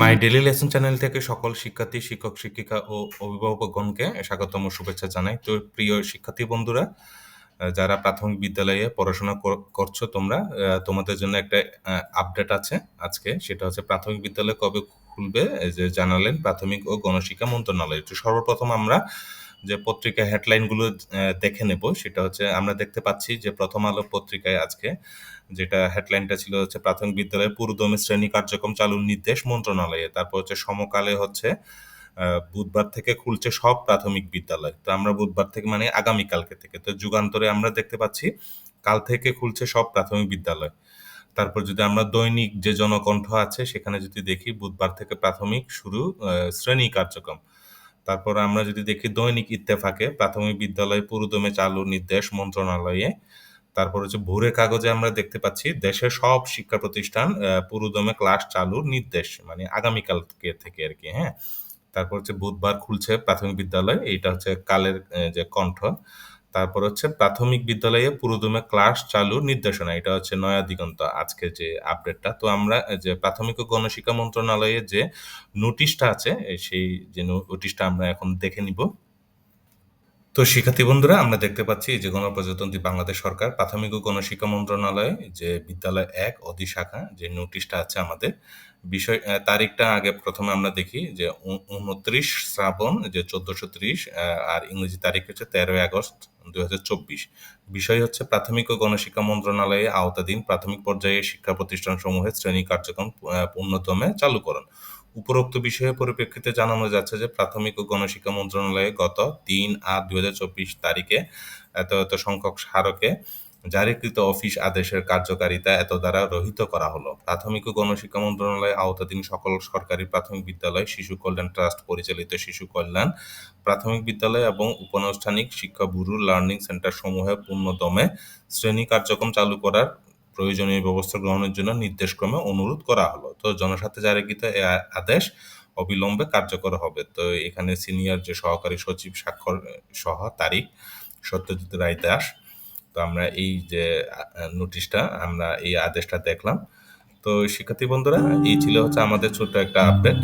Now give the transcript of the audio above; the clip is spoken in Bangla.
মাই ডেলি লেসন চ্যানেল থেকে সকল শিক্ষার্থী, শিক্ষক, শিক্ষিকা ও অভিভাবকগণকে স্বাগতম ও শুভেচ্ছা জানাই। তো প্রিয় শিক্ষার্থী বন্ধুরা, যারা প্রাথমিক বিদ্যালয়ে পড়াশোনা কর করছ তোমরা, তোমাদের জন্য একটা আপডেট আছে আজকে। সেটা হচ্ছে প্রাথমিক বিদ্যালয় কবে খুলবে যে জানালেন প্রাথমিক ও গণশিক্ষা মন্ত্রণালয়। তো সর্বপ্রথম আমরা যে পত্রিকা হেডলাইনগুলো দেখে নেব, সেটা হচ্ছে আমরা দেখতে পাচ্ছি যে প্রথম আলো পত্রিকায় আজকে যেটা হেডলাইনটা ছিল হচ্ছে প্রাথমিক বিদ্যালয়ে পুরোদমে শ্রেণি কার্যক্রম চালুর নির্দেশ মন্ত্রণালয়ে। তারপর হচ্ছে সমকালে হচ্ছে বুধবার থেকে খুলছে সব প্রাথমিক বিদ্যালয়। তো আমরা বুধবার থেকে মানে আগামীকালকে থেকে। তো যুগান্তরে আমরা দেখতে পাচ্ছি কাল থেকে খুলছে সব প্রাথমিক বিদ্যালয়। তারপর যদি আমরা দৈনিক যে জনকণ্ঠ আছে, সেখানে যদি দেখি বুধবার থেকে প্রাথমিক শুরু শ্রেণি কার্যক্রম। তারপর আমরা যদি দেখি দৈনিক ইত্তেফাকে, প্রাথমিক বিদ্যালয় পুরুদমে চালু নির্দেশ মন্ত্রণালয়ে। তারপর হচ্ছে ভোরের কাগজে আমরা দেখতে পাচ্ছি, দেশের সব শিক্ষা প্রতিষ্ঠান পুরুদমে ক্লাস চালুর নির্দেশ। মানে আগামীকালকে থেকে আর কি হ্যাঁ? তারপর হচ্ছে বুধবার খুলছে প্রাথমিক বিদ্যালয়। এইটা হচ্ছে কালের যে কণ্ঠ। তারপর হচ্ছে প্রাথমিক বিদ্যালয়ে পুরোদমে ক্লাস চালুর নির্দেশনা। এটা হচ্ছে নয়া দিগন্ত আজকে যে আপডেটটা। তো আমরা যে প্রাথমিক ও গণশিক্ষা মন্ত্রণালয়ের যে নোটিশটা আছে সেই যে নোটিশটা আমরা এখন দেখে নিব। তো শিক্ষার্থী বন্ধুরা, আমরা দেখতে পাচ্ছি যে গণপ্রজাতন্ত্রী বাংলাদেশ সরকার প্রাথমিক ও গণশিক্ষা মন্ত্রণালয় যে বিদ্যালয় ১ অধিশাখা যে নোটিশটা আছে আমাদের বিষয় তারিখটা আগে প্রথমে আমরা দেখি যে উনত্রিশ শ্রাবণ যে ১৪৩০ আ আর ইংরেজি তারিখ হচ্ছে ১৩ আগস্ট ২০২৪। বিষয় হচ্ছে প্রাথমিক ও গণশিক্ষা মন্ত্রণালয়ে আওতাধীন প্রাথমিক পর্যায়ে শিক্ষা প্রতিষ্ঠানসমূহের শ্রেণি কার্যক্রম আ পূর্ণদমে চালুকরণ। উপরোক্ত বিষয়ের পরিপ্রেক্ষিতে জানানো যাচ্ছে যে প্রাথমিক ও গণশিক্ষা মন্ত্রণালয়ে গত ৩-৮-২০২৪ তারিখে এত, এত সংখ্যক স্মারকে জারিকৃত অফিস আদেশের কার্যকারিতা এতদ্বারা রহিত করা হলো। প্রাথমিক ও গণশিক্ষা মন্ত্রণালয়ের আওতাধীন সকল সরকারি প্রাথমিক বিদ্যালয়, শিশু কল্যাণ ট্রাস্ট পরিচালিত শিশু কল্যাণ প্রাথমিক বিদ্যালয় এবং উপানুষ্ঠানিক শিক্ষা ব্যুরো লার্নিং সেন্টার সমূহে পূর্ণদমে শ্রেণি কার্যক্রম চালু করার প্রয়োজনীয় ব্যবস্থা গ্রহণের জন্য নির্দেশক্রমে অনুরোধ করা হলো। তো জনস্বার্থে জারিকৃত এ আদেশ অবিলম্বে কার্যকর হবে। তো এখানে সিনিয়র যে সহকারী সচিব স্বাক্ষর সহ তারিখ সত্যজিৎ রায় দাস। তো আমরা এই যে নোটিশটা আমরা এই আদেশটা দেখলাম। তো শিক্ষার্থী বন্ধুরা, এই ছিল হচ্ছে আমাদের ছোট্ট একটা আপডেট।